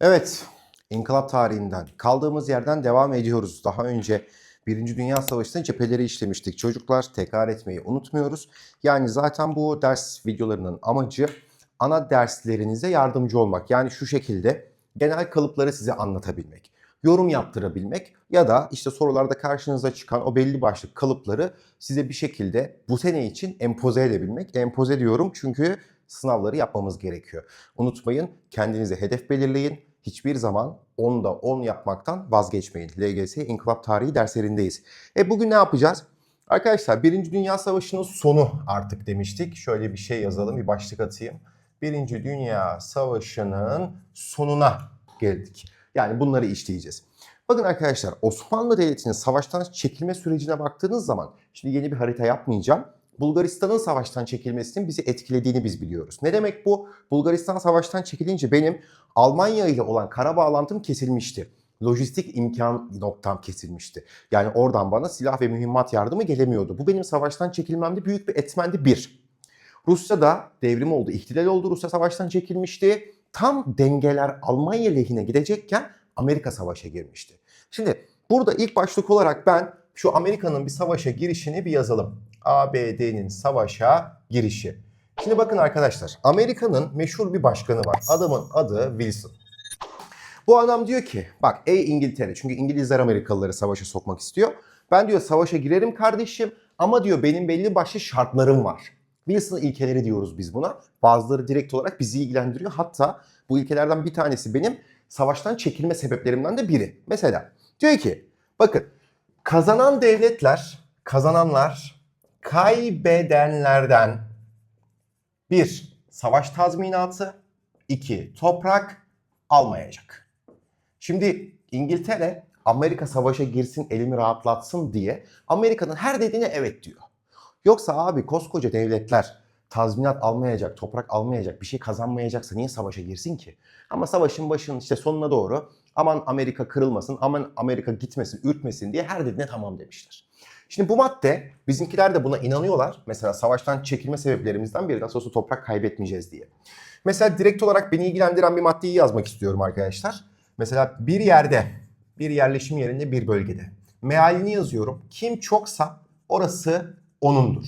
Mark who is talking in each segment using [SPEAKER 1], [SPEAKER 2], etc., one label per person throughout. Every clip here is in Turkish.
[SPEAKER 1] Evet, İnkılap tarihinden kaldığımız yerden devam ediyoruz. Daha önce Birinci Dünya Savaşı'nın cepheleri işlemiştik. Çocuklar tekrar etmeyi unutmuyoruz. Yani zaten bu ders videolarının amacı ana derslerinize yardımcı olmak. Yani şu şekilde genel kalıpları size anlatabilmek, yorum yaptırabilmek ya da işte sorularda karşınıza çıkan o belli başlı kalıpları size bir şekilde bu sene için empoze edebilmek. Empoze diyorum çünkü sınavları yapmamız gerekiyor. Unutmayın kendinize hedef belirleyin. Hiçbir zaman 10'da 10 yapmaktan vazgeçmeyin. LGS İnkılap Tarihi derslerindeyiz. E bugün ne yapacağız? Arkadaşlar Birinci Dünya Savaşı'nın sonu artık demiştik. Şöyle bir şey yazalım, bir başlık atayım. Birinci Dünya Savaşı'nın sonuna geldik. Yani bunları işleyeceğiz. Bakın arkadaşlar Osmanlı Devleti'nin savaştan çekilme sürecine baktığınız zaman, şimdi yeni bir harita yapmayacağım. Bulgaristan'ın savaştan çekilmesinin bizi etkilediğini biz biliyoruz. Ne demek bu? Bulgaristan savaştan çekilince benim Almanya ile olan kara bağlantım kesilmişti. Lojistik imkan noktam kesilmişti. Yani oradan bana silah ve mühimmat yardımı gelemiyordu. Bu benim savaştan çekilmemde büyük bir etmendi bir. Rusya'da devrim oldu, ihtilal oldu. Rusya savaştan çekilmişti. Tam dengeler Almanya lehine gidecekken Amerika savaşa girmişti. Şimdi burada ilk başlık olarak ben şu Amerika'nın bir savaşa girişini bir yazalım. ABD'nin savaşa girişi. Şimdi bakın arkadaşlar Amerika'nın meşhur bir başkanı var. Adamın adı Wilson. Bu adam diyor ki bak ey İngiltere çünkü İngilizler Amerikalıları savaşa sokmak istiyor. Ben diyor savaşa girerim kardeşim ama diyor benim belli başlı şartlarım var. Wilson ilkeleri diyoruz biz buna. Bazıları direkt olarak bizi ilgilendiriyor. Hatta bu ilkelerden bir tanesi benim savaştan çekilme sebeplerimden de biri. Mesela diyor ki bakın kazanan devletler, kazananlar kaybedenlerden bir savaş tazminatı, iki toprak almayacak. Şimdi İngiltere Amerika savaşa girsin elimi rahatlatsın diye Amerika'nın her dediğine evet diyor. Yoksa abi koskoca devletler tazminat almayacak, toprak almayacak, bir şey kazanmayacaksa niye savaşa girsin ki? Ama savaşın başının işte sonuna doğru aman Amerika kırılmasın, aman Amerika gitmesin, ürkmesin diye her dediğine tamam demişler. Şimdi bu madde bizimkiler de buna inanıyorlar. Mesela savaştan çekilme sebeplerimizden biri nasıl olsa toprak kaybetmeyeceğiz diye. Mesela direkt olarak beni ilgilendiren bir maddeyi yazmak istiyorum arkadaşlar. Mesela bir yerde, bir yerleşim yerinde, bir bölgede. Mealini yazıyorum. Kim çoksa orası onundur.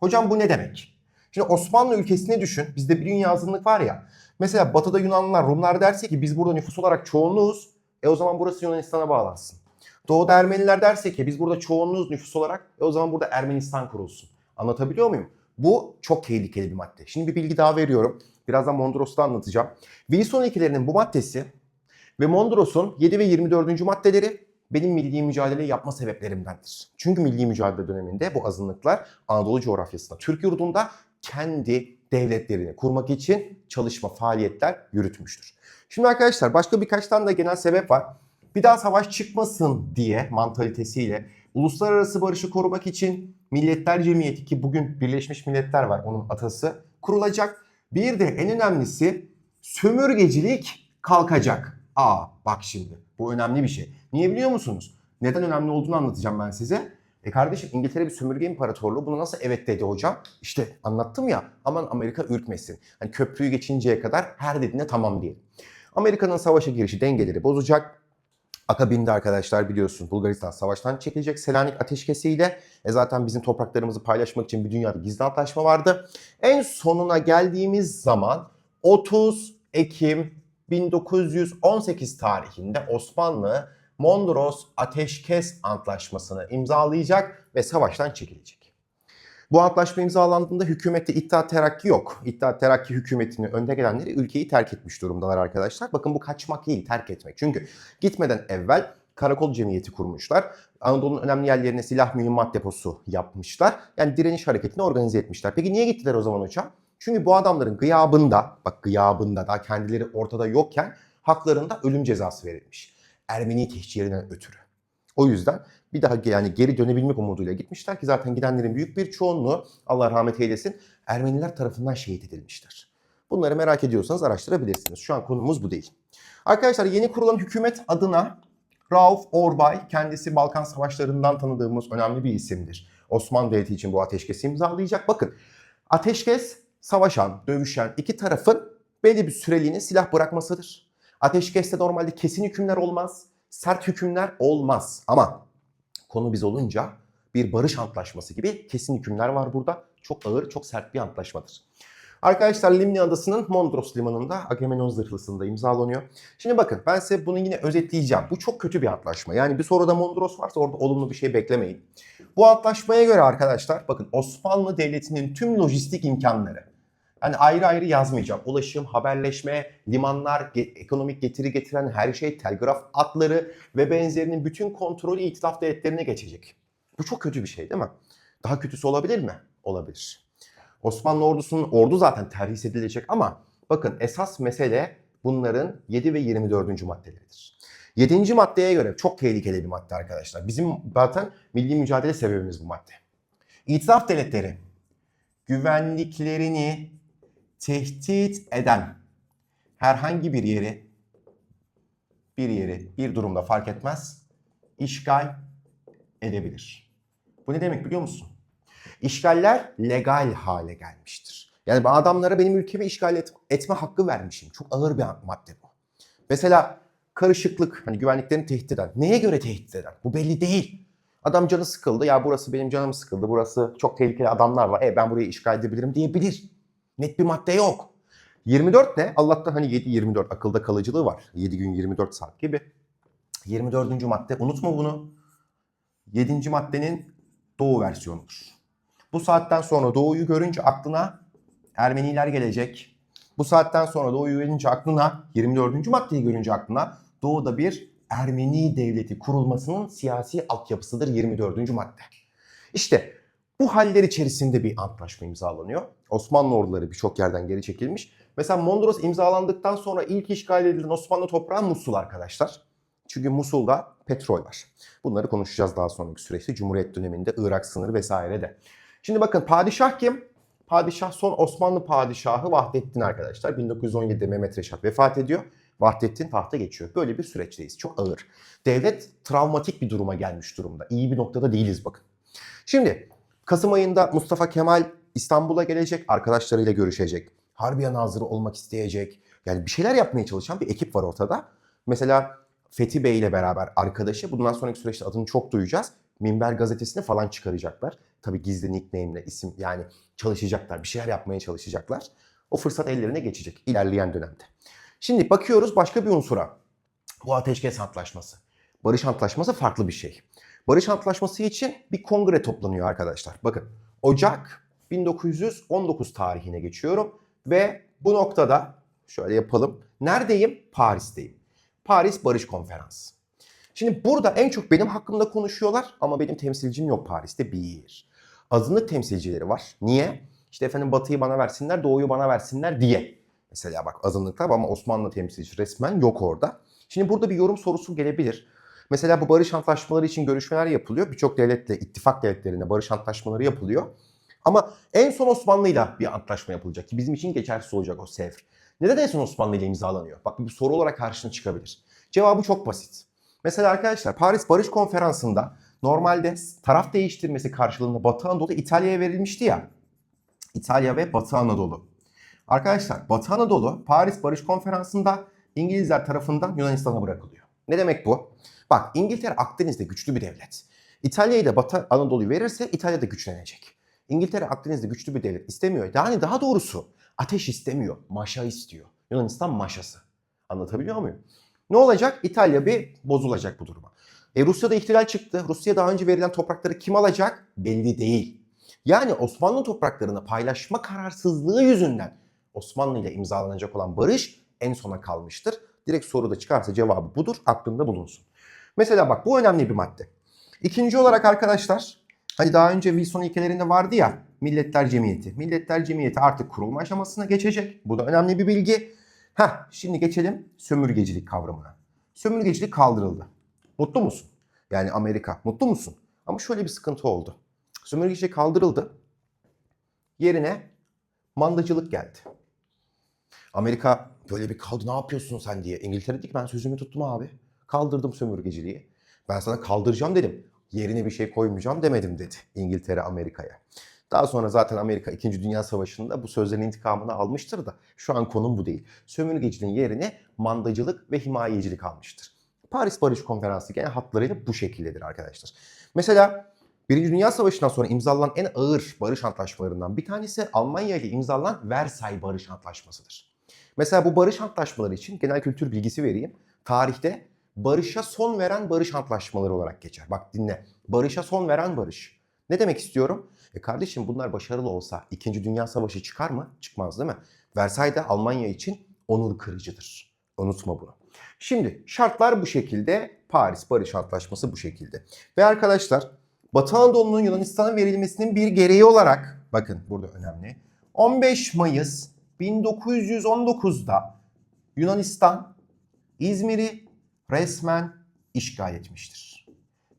[SPEAKER 1] Hocam bu ne demek? Şimdi Osmanlı ülkesini düşün. Bizde bir dünya azınlık var ya. Mesela Batı'da Yunanlılar, Rumlar derse ki biz burada nüfus olarak çoğunluğuz. E o zaman burası Yunanistan'a bağlansın. Doğuda Ermeniler derse ki biz burada çoğunluğuz nüfus olarak. E o zaman burada Ermenistan kurulsun. Anlatabiliyor muyum? Bu çok tehlikeli bir madde. Şimdi bir bilgi daha veriyorum. Birazdan Mondros'ta anlatacağım. Wilson ilkelerinin bu maddesi ve Mondros'un 7 ve 24. maddeleri benim milli mücadele yapma sebeplerimdendir. Çünkü milli mücadele döneminde bu azınlıklar Anadolu coğrafyasında, Türk yurdunda kendi devletlerini kurmak için çalışma, faaliyetler yürütmüştür. Şimdi arkadaşlar başka birkaç tane de genel sebep var. Bir daha savaş çıkmasın diye mantalitesiyle uluslararası barışı korumak için Milletler Cemiyeti ki bugün Birleşmiş Milletler var onun atası kurulacak. Bir de en önemlisi sömürgecilik kalkacak. Aa bak şimdi bu önemli bir şey. Niye biliyor musunuz? Neden önemli olduğunu anlatacağım ben size. E kardeşim İngiltere bir sömürge imparatorluğu. Buna nasıl evet dedi hocam? İşte anlattım ya aman Amerika ürkmesin. Hani köprüyü geçinceye kadar her dediğine tamam diyelim. Amerika'nın savaşa girişi dengeleri bozacak. Akabinde arkadaşlar biliyorsunuz Bulgaristan savaştan çekilecek Selanik ateşkesiyle. E zaten bizim topraklarımızı paylaşmak için bir dünyada gizli antlaşma vardı. En sonuna geldiğimiz zaman 30 Ekim 1918 tarihinde Osmanlı Mondros Ateşkes Antlaşması'nı imzalayacak ve savaştan çekilecek. Bu antlaşma imzalandığında hükümette İttihat Terakki yok. İttihat Terakki hükümetinin önde gelenleri ülkeyi terk etmiş durumdalar arkadaşlar. Bakın bu kaçmak değil, terk etmek. Çünkü gitmeden evvel karakol cemiyeti kurmuşlar. Anadolu'nun önemli yerlerine silah mühimmat deposu yapmışlar. Yani direniş hareketini organize etmişler. Peki niye gittiler o zaman hocam? Çünkü bu adamların gıyabında, bak gıyabında daha kendileri ortada yokken haklarında ölüm cezası verilmiş. Ermeni tehcirinden ötürü. O yüzden bir daha yani geri dönebilmek umuduyla gitmişler ki zaten gidenlerin büyük bir çoğunluğu Allah rahmet eylesin Ermeniler tarafından şehit edilmişler. Bunları merak ediyorsanız araştırabilirsiniz. Şu an konumuz bu değil. Arkadaşlar yeni kurulan hükümet adına Rauf Orbay kendisi Balkan Savaşları'ndan tanıdığımız önemli bir isimdir. Osmanlı Devleti için bu ateşkesi imzalayacak. Bakın ateşkes savaşan, dövüşen iki tarafın belli bir süreliğine silah bırakmasıdır. Ateşkeste normalde kesin hükümler olmaz, sert hükümler olmaz. Ama konu biz olunca bir barış antlaşması gibi kesin hükümler var burada. Çok ağır, çok sert bir antlaşmadır. Arkadaşlar Limni Adası'nın Mondros Limanı'nda Agamenon zırhlısında imzalanıyor. Şimdi bakın ben size bunu yine özetleyeceğim. Bu çok kötü bir antlaşma. Yani bir soruda Mondros varsa orada olumlu bir şey beklemeyin. Bu antlaşmaya göre arkadaşlar bakın Osmanlı Devleti'nin tüm lojistik imkanları yani ayrı ayrı yazmayacağım. Ulaşım, haberleşme, limanlar, ge- ekonomik getiri getiren her şey, telgraf atları ve benzerinin bütün kontrolü itilaf devletlerine geçecek. Bu çok kötü bir şey değil mi? Daha kötüsü olabilir mi? Olabilir. Osmanlı ordusunun ordu zaten terhis edilecek ama bakın esas mesele bunların 7 ve 24. maddeleridir. 7. maddeye göre çok tehlikeli bir madde arkadaşlar. Bizim zaten milli mücadele sebebimiz bu madde. İtilaf devletleri güvenliklerini tehdit eden herhangi bir yeri bir yeri bir durumda fark etmez işgal edebilir. Bu ne demek biliyor musun? İşgaller legal hale gelmiştir. Yani ben adamlara benim ülkemi işgal et- etme hakkı vermişim. Çok ağır bir madde bu. Mesela karışıklık, hani güvenliklerini tehdit eden. Neye göre tehdit eden? Bu belli değil. Adam canı sıkıldı. Ya burası benim canım sıkıldı. Burası çok tehlikeli adamlar var. E ben burayı işgal edebilirim diyebilir. Net bir madde yok. 24 ne? Allah'tan hani 7-24 akılda kalıcılığı var. 7 gün 24 saat gibi. 24. madde unutma bunu. 7. maddenin doğu versiyonudur. Bu saatten sonra doğuyu görünce aklına Ermeniler gelecek. Bu saatten sonra doğuyu görünce aklına 24. maddeyi görünce aklına doğuda bir Ermeni devleti kurulmasının siyasi altyapısıdır 24. madde. İşte bu haller içerisinde bir antlaşma imzalanıyor. Osmanlı orduları birçok yerden geri çekilmiş. Mesela Mondros imzalandıktan sonra ilk işgal edilen Osmanlı toprağı Musul arkadaşlar. Çünkü Musul'da petrol var. Bunları konuşacağız daha sonraki süreçte. Cumhuriyet döneminde Irak sınırı vesaire de. Şimdi bakın padişah kim? Padişah son Osmanlı padişahı Vahdettin arkadaşlar. 1917'de Mehmet Reşat vefat ediyor. Vahdettin tahta geçiyor. Böyle bir süreçteyiz. Çok ağır. Devlet travmatik bir duruma gelmiş durumda. İyi bir noktada değiliz bakın. Şimdi Kasım ayında Mustafa Kemal İstanbul'a gelecek. Arkadaşlarıyla görüşecek. Harbiye Nazırı olmak isteyecek. Yani bir şeyler yapmaya çalışan bir ekip var ortada. Mesela Fethi Bey ile beraber arkadaşı. Bundan sonraki süreçte adını çok duyacağız. Minber gazetesini falan çıkaracaklar. Tabii gizli nickname'le isim yani çalışacaklar. Bir şeyler yapmaya çalışacaklar. O fırsat ellerine geçecek ilerleyen dönemde. Şimdi bakıyoruz başka bir unsura. Bu ateşkes antlaşması. Barış antlaşması farklı bir şey. Barış antlaşması için bir kongre toplanıyor arkadaşlar. Bakın Ocak 1919 tarihine geçiyorum ve bu noktada şöyle yapalım. Neredeyim? Paris'teyim. Paris Barış Konferansı. Şimdi burada en çok benim hakkımda konuşuyorlar ama benim temsilcim yok Paris'te bir. Azınlık temsilcileri var. Niye? İşte efendim Batı'yı bana versinler, Doğu'yu bana versinler diye. Mesela bak azınlıklar ama Osmanlı temsilcisi resmen yok orada. Şimdi burada bir yorum sorusu gelebilir. Mesela bu barış antlaşmaları için görüşmeler yapılıyor. Birçok devletle, ittifak devletlerine barış antlaşmaları yapılıyor. Ama en son Osmanlı'yla bir antlaşma yapılacak ki bizim için geçersiz olacak o sevr. Neden en son Osmanlı ile imzalanıyor? Bak bir soru olarak karşına çıkabilir. Cevabı çok basit. Mesela arkadaşlar Paris Barış Konferansı'nda normalde taraf değiştirmesi karşılığında Batı Anadolu İtalya'ya verilmişti ya. İtalya ve Batı Anadolu. Arkadaşlar Batı Anadolu Paris Barış Konferansı'nda İngilizler tarafından Yunanistan'a bırakılıyor. Ne demek bu? Bak İngiltere Akdeniz'de güçlü bir devlet. İtalya'yı da Batı Anadolu'yu verirse İtalya da güçlenecek. İngiltere Akdeniz'de güçlü bir devlet istemiyor. Yani daha doğrusu ateş istemiyor, maşa istiyor. Yunanistan maşası. Anlatabiliyor muyum? Ne olacak? İtalya bir bozulacak bu duruma. E Rusya'da ihtilal çıktı. Rusya daha önce verilen toprakları kim alacak? Belli değil. Yani Osmanlı topraklarını paylaşma kararsızlığı yüzünden Osmanlı ile imzalanacak olan barış en sona kalmıştır. Direkt soruda çıkarsa cevabı budur. Aklında bulunsun. Mesela bak bu önemli bir madde. İkinci olarak arkadaşlar hani daha önce Wilson ilkelerinde vardı ya Milletler Cemiyeti. Milletler Cemiyeti artık kurulma aşamasına geçecek. Bu da önemli bir bilgi. Heh, şimdi geçelim sömürgecilik kavramına. Sömürgecilik kaldırıldı. Mutlu musun? Yani Amerika mutlu musun? Ama şöyle bir sıkıntı oldu. Sömürgecilik kaldırıldı. Yerine mandacılık geldi. Amerika böyle bir kaldı ne yapıyorsun sen diye. İngiltere dedi ki ben sözümü tuttum abi. Kaldırdım sömürgeciliği. Ben sana kaldıracağım dedim. Yerine bir şey koymayacağım demedim dedi İngiltere Amerika'ya. Daha sonra zaten Amerika 2. Dünya Savaşı'nda bu sözlerin intikamını almıştır da şu an konum bu değil. Sömürgeciliğin yerine mandacılık ve himayecilik almıştır. Paris Barış Konferansı genel hatlarıyla bu şekildedir arkadaşlar. Mesela Birinci Dünya Savaşı'ndan sonra imzalanan en ağır barış antlaşmalarından bir tanesi Almanya ile imzalanan Versay Barış Antlaşması'dır. Mesela bu barış antlaşmaları için genel kültür bilgisi vereyim. Tarihte barışa son veren barış antlaşmaları olarak geçer. Bak dinle. Barışa son veren barış. Ne demek istiyorum? E kardeşim bunlar başarılı olsa 2. Dünya Savaşı çıkar mı? Çıkmaz değil mi? Versay'da Almanya için onur kırıcıdır. Unutma bunu. Şimdi şartlar bu şekilde. Paris Barış Antlaşması bu şekilde. Ve arkadaşlar Batı Anadolu'nun Yunanistan'a verilmesinin bir gereği olarak bakın burada önemli. 15 Mayıs 1919'da Yunanistan İzmir'i resmen işgal etmiştir.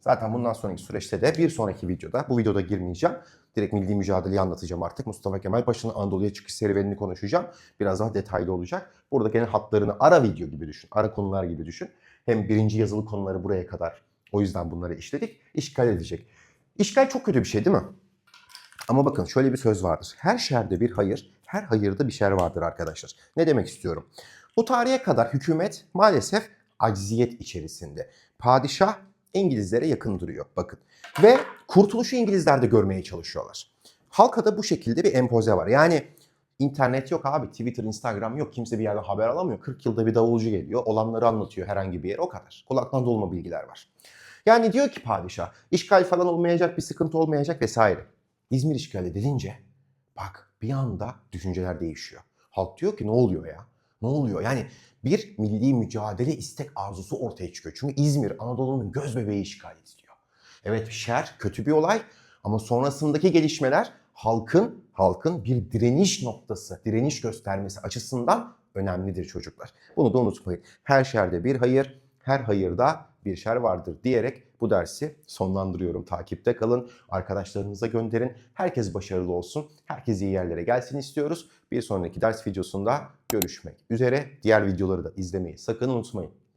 [SPEAKER 1] Zaten bundan sonraki süreçte de bir sonraki videoda, bu videoda girmeyeceğim. Direkt milli mücadeleyi anlatacağım artık. Mustafa Kemal Paşa'nın Anadolu'ya çıkış serüvenini konuşacağım. Biraz daha detaylı olacak. Burada genel hatlarını ara video gibi düşün, ara konular gibi düşün. Hem birinci yazılı konuları buraya kadar. O yüzden bunları işledik. İşgal edecek. İşgal çok kötü bir şey değil mi? Ama bakın şöyle bir söz vardır. Her şerde bir hayır, her hayırda bir şer vardır arkadaşlar. Ne demek istiyorum? Bu tarihe kadar hükümet maalesef acziyet içerisinde. Padişah İngilizlere yakın duruyor bakın. Ve kurtuluşu İngilizler de görmeye çalışıyorlar. Halka da bu şekilde bir empoze var. Yani internet yok abi, Twitter, Instagram yok. Kimse bir yerden haber alamıyor. 40 yılda bir davulcu geliyor. Olanları anlatıyor herhangi bir yere o kadar. Kulaktan dolma bilgiler var. Yani diyor ki padişah işgal falan olmayacak, bir sıkıntı olmayacak vesaire. İzmir işgali edilince bak bir anda düşünceler değişiyor. Halk diyor ki ne oluyor ya? Ne oluyor? Yani bir milli mücadele istek arzusu ortaya çıkıyor. Çünkü İzmir Anadolu'nun göz bebeği işgal ediliyor. Evet şer kötü bir olay ama sonrasındaki gelişmeler halkın halkın bir direniş noktası, direniş göstermesi açısından önemlidir çocuklar. Bunu da unutmayın. Her şerde bir hayır, her hayırda bir şer vardır diyerek bu dersi sonlandırıyorum. Takipte kalın, arkadaşlarınıza gönderin. Herkes başarılı olsun, herkes iyi yerlere gelsin istiyoruz. Bir sonraki ders videosunda görüşmek üzere. Diğer videoları da izlemeyi sakın unutmayın.